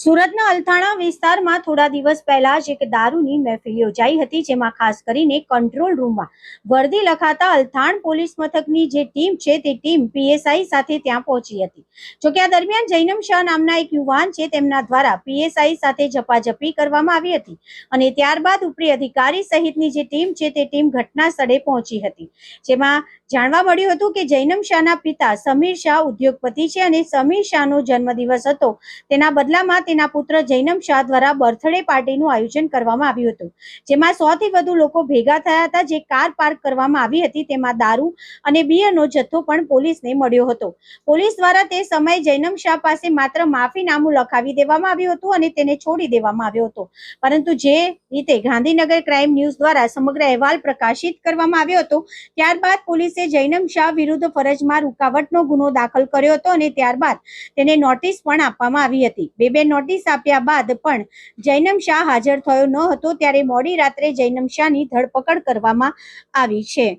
સુરતના અલથાણા વિસ્તારમાં થોડા દિવસ પહેલા જ એક દારૂની મહેફિલ યોજાઈ હતી, જેમાં ખાસ કરીને કંટ્રોલ રૂમમાં વર્દી લખાતા અલથાણ પોલીસ મથકની જે ટીમ છે, તે ટીમ પીએસઆઈ સાથે ત્યાં પહોંચી હતી. જોકે આ દરમિયાન જૈનમ શાહ નામના એક યુવાન છે, તેમના દ્વારા પીએસઆઈ સાથે ઝપાઝપી કરવામાં આવી હતી અને ત્યારબાદ ઉપરી અધિકારી સહિતની જે ટીમ છે, તે ટીમ ઘટના સ્થળે પહોંચી હતી. જેમાં જાણવા મળ્યું હતું કે જૈનમ શાહના પિતા સમીર શાહ ઉદ્યોગપતિ છે અને સમીર શાહનો જન્મદિવસ હતો. તેના બદલામાં તેના પુત્ર જૈનમ શાહ દ્વારા બર્થડે પાર્ટીનું આયોજન કરવામાં આવ્યું હતું. જેમાં સો થી વધુ લોકો ભેગા થયા હતા. જે કાર પાર્ક કરવામાં આવી હતી, તેમાં દારૂ અને બિયરનો જથ્થો પણ પોલીસને મળ્યો હતો. પોલીસ દ્વારા તે સમયે જૈનમ શાહ પાસે માત્ર માફીનામું લખાવી દેવામાં આવ્યું હતું અને તેને છોડી દેવામાં આવ્યો હતો. પરંતુ જે રીતે ગાંધીનગર ક્રાઇમ ન્યૂઝ દ્વારા સમગ્ર અહેવાલ પ્રકાશિત કરવામાં આવ્યો હતો, ત્યારબાદ પોલીસે જૈનમ શાહ વિરુદ્ધ ફરજમાં રૂકાવટનો ગુનો દાખલ કર્યો હતો અને ત્યારબાદ તેને નોટિસ પણ આપવામાં આવી હતી. બે બે નોટિસ આપ્યા બાદ પણ જૈનમ શાહ હાજર થયો ન હતો, ત્યારે મોડી રાત્રે જૈનમ શાહની ધરપકડ કરવામાં આવી છે.